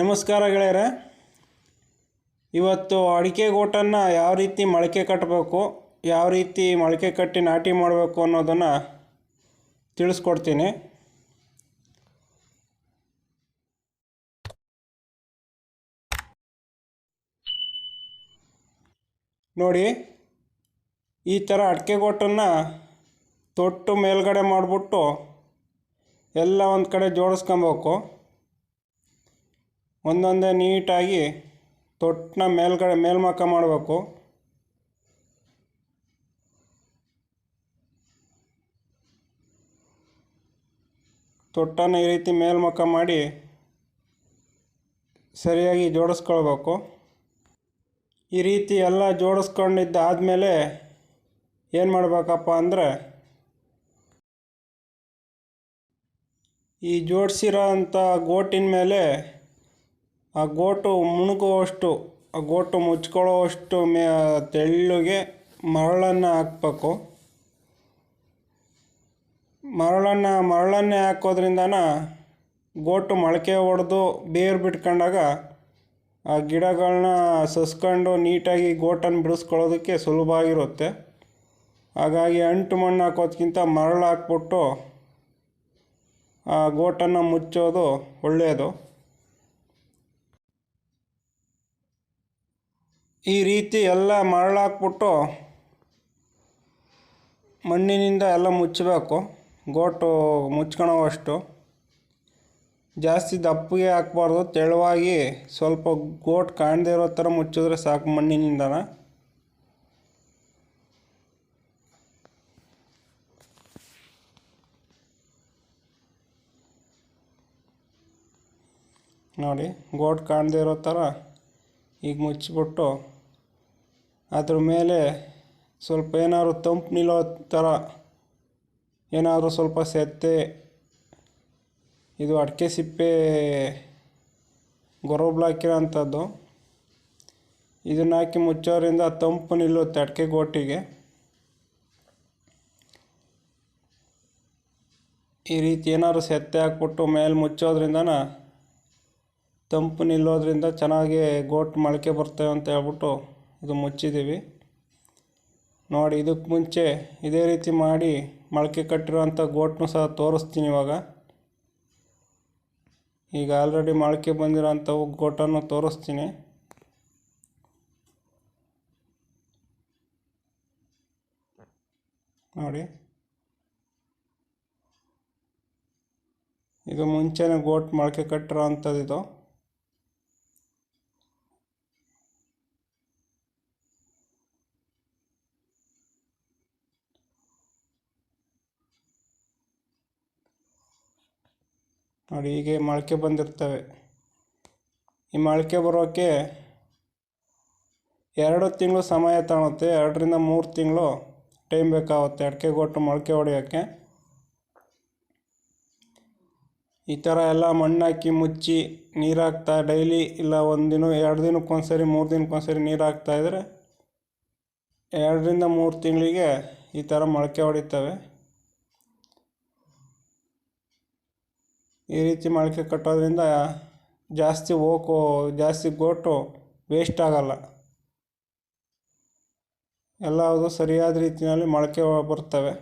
ನಮಸ್ಕಾರ ಗೆಳೆಯರೆ. ಇವತ್ತು ಅಡಿಕೆ ಗೋಟನ್ನು ಯಾವ ರೀತಿ ಮೊಳಕೆ ಕಟ್ಟಬೇಕು, ಯಾವ ರೀತಿ ಮೊಳಕೆ ಕಟ್ಟಿ ನಾಟಿ ಮಾಡಬೇಕು ಅನ್ನೋದನ್ನು ತಿಳಿಸ್ಕೊಡ್ತೀನಿ. ನೋಡಿ, ಈ ಥರ ಅಡಿಕೆ ಗೋಟನ್ನು ತೊಟ್ಟು ಮೇಲ್ಗಡೆ ಮಾಡಿಬಿಟ್ಟು ಎಲ್ಲ ಒಂದು ಕಡೆ ಜೋಡಿಸ್ಕೊಬೇಕು. ಒಂದೊಂದೇ ನೀಟಾಗಿ ತೊಟ್ಟನ್ನ ಮೇಲ್ಗಡೆ ಮೇಲ್ಮಕ ಮಾಡಬೇಕು. ತೊಟ್ಟನ್ನು ಈ ರೀತಿ ಮೇಲ್ಮಕ ಮಾಡಿ ಸರಿಯಾಗಿ ಜೋಡಿಸ್ಕೊಳ್ಬೇಕು. ಈ ರೀತಿ ಎಲ್ಲ ಜೋಡಿಸ್ಕೊಂಡಿದ್ದಾದಮೇಲೆ ಏನು ಮಾಡಬೇಕಪ್ಪ ಅಂದರೆ, ಈ ಜೋಡಿಸಿರೋ ಅಂಥ ಗೋಟಿನ ಮೇಲೆ ಆ ಗೋಟು ಮುಣುಗುವಷ್ಟು, ಆ ಗೋಟು ಮುಚ್ಕೊಳ್ಳೋವಷ್ಟು ಮೇ, ತೆಳ್ಳಗೆ ಮರಳನ್ನು ಹಾಕ್ಬೇಕು. ಮರಳನ್ನು, ಮರಳನ್ನೇ ಹಾಕೋದ್ರಿಂದನ ಗೋಟು ಮೊಳಕೆ ಹೊಡೆದು ಬೇರು ಬಿಟ್ಕೊಂಡಾಗ ಆ ಗಿಡಗಳನ್ನ ಸಸ್ಕೊಂಡು ನೀಟಾಗಿ ಗೋಟನ್ನು ಬಿಡಿಸ್ಕೊಳ್ಳೋದಕ್ಕೆ ಸುಲಭ ಆಗಿರುತ್ತೆ ಹಾಗಾಗಿ ಅಂಟು ಮಣ್ಣು ಹಾಕೋದ್ಕಿಂತ ಮರಳು ಹಾಕ್ಬಿಟ್ಟು ಆ ಗೋಟನ್ನು ಮುಚ್ಚೋದು ಒಳ್ಳೆಯದು. ಈ ರೀತಿ ಎಲ್ಲ ಮರಳಾಕ್ಬಿಟ್ಟು ಮಣ್ಣಿನಿಂದ ಎಲ್ಲ ಮುಚ್ಚಬೇಕು. ಗೋಟು ಮುಚ್ಕೊಳೋವಷ್ಟು. ಜಾಸ್ತಿ ದಪ್ಪಗೆ ಹಾಕ್ಬಾರ್ದು. ತೆಳುವಾಗಿ ಸ್ವಲ್ಪ ಗೋಟ್ ಕಾಣದೇ ಇರೋ ಥರ ಮುಚ್ಚಿದ್ರೆ ಸಾಕು ಮಣ್ಣಿನಿಂದನ. ನೋಡಿ, ಗೋಟ್ ಕಾಣದೇ ಇರೋ ಥರ ಈಗ ಮುಚ್ಚಿಬಿಟ್ಟು ಅದ್ರ ಮೇಲೆ ಸ್ವಲ್ಪ ಏನಾದ್ರು ತಂಪು ನಿಲ್ಲೋ ಥರ ಏನಾದರೂ ಸ್ವಲ್ಪ ಸೆತ್ತೆ, ಇದು ಅಡಿಕೆ ಸಿಪ್ಪೆ ಗೊರಬ್ಲು ಹಾಕಿರೋ ಅಂಥದ್ದು ಇದನ್ನ ಹಾಕಿ ಮುಚ್ಚೋದ್ರಿಂದ ತಂಪು ನಿಲ್ಲುತ್ತೆ ಅಡಿಕೆ ಗೋಟಿಗೆ. ಈ ರೀತಿ ಏನಾದ್ರು ಸೆತ್ತೆ ಹಾಕ್ಬಿಟ್ಟು ಮೇಲೆ ಮುಚ್ಚೋದ್ರಿಂದನ ತಂಪು ನಿಲ್ಲೋದ್ರಿಂದ ಚೆನ್ನಾಗಿ ಗೋಟ್ ಮೊಳಕೆ ಬರ್ತವೆ ಅಂತ ಹೇಳ್ಬಿಟ್ಟು ಇದು ಮುಚ್ಚಿದ್ದೀವಿ. ನೋಡಿ ಇದಕ್ಕೆ ಮುಂಚೆ ಇದೇ ರೀತಿ ಮಾಡಿ ಮೊಳಕೆ ಕಟ್ಟಿರೋಂಥ ಗೋಟ್ನು ಸಹ ತೋರಿಸ್ತೀನಿ ಇವಾಗ. ಈಗ ಆಲ್ರೆಡಿ ಮೊಳಕೆ ಬಂದಿರೋಂಥವು ಗೋಟನ್ನು ತೋರಿಸ್ತೀನಿ. ನೋಡಿ. ಇದು ಮುಂಚೆನೇ ಗೋಟ್ ಮೊಳಕೆ ಕಟ್ಟಿರೋ ಅಂಥದ್ದು ಇದು ನೋಡಿ, ಹೀಗೆ ಮೊಳಕೆ ಬಂದಿರ್ತವೆ. ಈ ಮೊಳಕೆ ಬರೋಕ್ಕೆ ಎರಡು ತಿಂಗಳು ಸಮಯ ತಗೊಳುತ್ತೆ. ಎರಡರಿಂದ ಮೂರು ತಿಂಗಳು ಟೈಮ್ ಬೇಕಾಗುತ್ತೆ. ಅಡಿಕೆ ಗೊಟ್ಟು ಮೊಳಕೆ ಹೊಡೆಯೋಕ್ಕೆ ಈ ಥರ ಎಲ್ಲ ಮಣ್ಣಾಕಿ ಮುಚ್ಚಿ ನೀರು ಹಾಕ್ತಾ ಡೈಲಿ ಇಲ್ಲ ಒಂದು ದಿನ, ಎರಡು ದಿನಕ್ಕೊಂದ್ಸರಿ, ಮೂರು ದಿನಕ್ಕೊಂದ್ಸರಿ ನೀರು ಹಾಕ್ತಾಯಿದ್ರೆ ಎರಡರಿಂದ ಮೂರು ತಿಂಗಳಿಗೆ ಈ ಥರ ಮೊಳಕೆ ಹೊಡಿತವೆ. ಈ ರೀತಿ ಮೊಳಕೆ ಕಟ್ಟೋದ್ರಿಂದ ಜಾಸ್ತಿ ಓಕು ಜಾಸ್ತಿ ಗೋಟು ವೇಸ್ಟ್ ಆಗಲ್ಲ. ಎಲ್ಲವುದು ಸರಿಯಾದ ರೀತಿಯಲ್ಲಿ ಮೊಳಕೆ ಬರ್ತವೆ.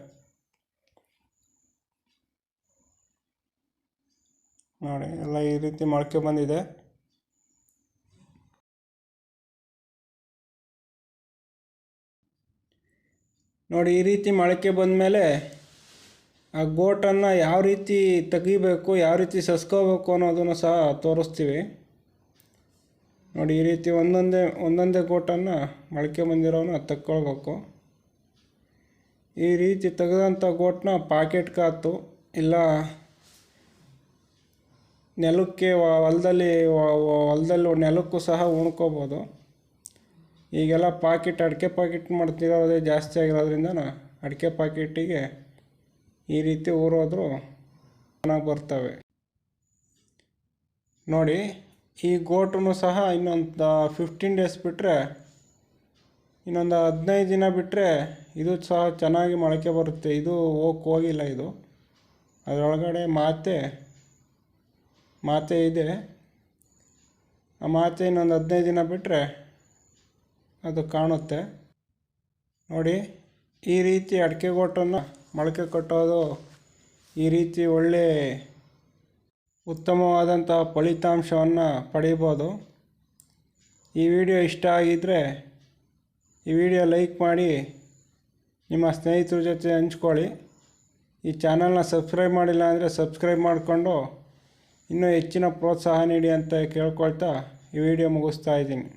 ನೋಡಿ, ಎಲ್ಲ ಈ ರೀತಿ ಮೊಳಕೆ ಬಂದಿದೆ. ನೋಡಿ, ಈ ರೀತಿ ಮೊಳಕೆ ಬಂದಮೇಲೆ ಆ ಗೋಟನ್ನು ಯಾವ ರೀತಿ ತೆಗಿಬೇಕು, ಯಾವ ರೀತಿ ಸಸ್ಕೋಬೇಕು ಅನ್ನೋದನ್ನು ಸಹ ತೋರಿಸ್ತೀವಿ. ನೋಡಿ, ಈ ರೀತಿ ಒಂದೊಂದೇ ಒಂದೊಂದೇ ಗೋಟನ್ನು ಮೊಳಕೆ ಬಂದಿರೋನ ತಕ್ಕೊಳ್ಬೇಕು. ಈ ರೀತಿ ತೆಗೆದಂಥ ಗೋಟನ್ನ ಪಾಕೆಟ್ ಕಾತು, ಇಲ್ಲ ನೆಲಕ್ಕೆ ಹೊಲದಲ್ಲಿ ಹೊಲದಲ್ಲಿ ನೆಲಕ್ಕೂ ಸಹ ಉಣ್ಕೋಬೋದು. ಈಗೆಲ್ಲ ಪಾಕೆಟ್ ಅಡಿಕೆ ಪಾಕೆಟ್ ಮಾಡ್ತಿರೋದೇ ಜಾಸ್ತಿ ಆಗಿರೋದ್ರಿಂದ ಅಡಿಕೆ ಪಾಕಿಟ್ಟಿಗೆ ಈ ರೀತಿ ಊರೋದ್ರು ಚೆನ್ನಾಗಿ ಬರ್ತವೆ. ನೋಡಿ, ಈ ಗೋಟು ಸಹ ಇನ್ನೊಂದು ಫಿಫ್ಟೀನ್ ಡೇಸ್ ಬಿಟ್ಟರೆ ಇನ್ನೊಂದು ಹದಿನೈದು ದಿನ ಬಿಟ್ಟರೆ ಇದು ಸಹ ಚೆನ್ನಾಗಿ ಮೊಳಕೆ ಬರುತ್ತೆ. ಇದು ಹೋಗಿ ಹೋಗಿಲ್ಲ ಇದು. ಅದರೊಳಗಡೆ ಮಾತೆ ಮಾತೆ ಇದೆ. ಆ ಮಾತೆ ಇನ್ನೊಂದು ಹದಿನೈದು ದಿನ ಬಿಟ್ಟರೆ ಅದು ಕಾಣುತ್ತೆ. ನೋಡಿ, ಈ ರೀತಿ ಅಡಿಕೆ ಗೋಟನ್ನು ಮೊಳಕೆ ಕಟ್ಟೋದು ಈ ರೀತಿ ಒಳ್ಳೆ ಉತ್ತಮವಾದಂಥ ಫಲಿತಾಂಶವನ್ನು ಪಡೀಬೋದು. ಈ ವಿಡಿಯೋ ಇಷ್ಟ ಆಗಿದ್ದರೆ ಈ ವಿಡಿಯೋ ಲೈಕ್ ಮಾಡಿ, ನಿಮ್ಮ ಸ್ನೇಹಿತರ ಜೊತೆ ಹಂಚ್ಕೊಳ್ಳಿ. ಈ ಚಾನಲ್ನ ಸಬ್ಸ್ಕ್ರೈಬ್ ಮಾಡಿಲ್ಲ ಅಂದರೆ ಸಬ್ಸ್ಕ್ರೈಬ್ ಮಾಡಿಕೊಂಡು ಇನ್ನೂ ಹೆಚ್ಚಿನ ಪ್ರೋತ್ಸಾಹ ನೀಡಿ ಅಂತ ಕೇಳ್ಕೊಳ್ತಾ ಈ ವಿಡಿಯೋ ಮುಗಿಸ್ತಾ ಇದ್ದೀನಿ.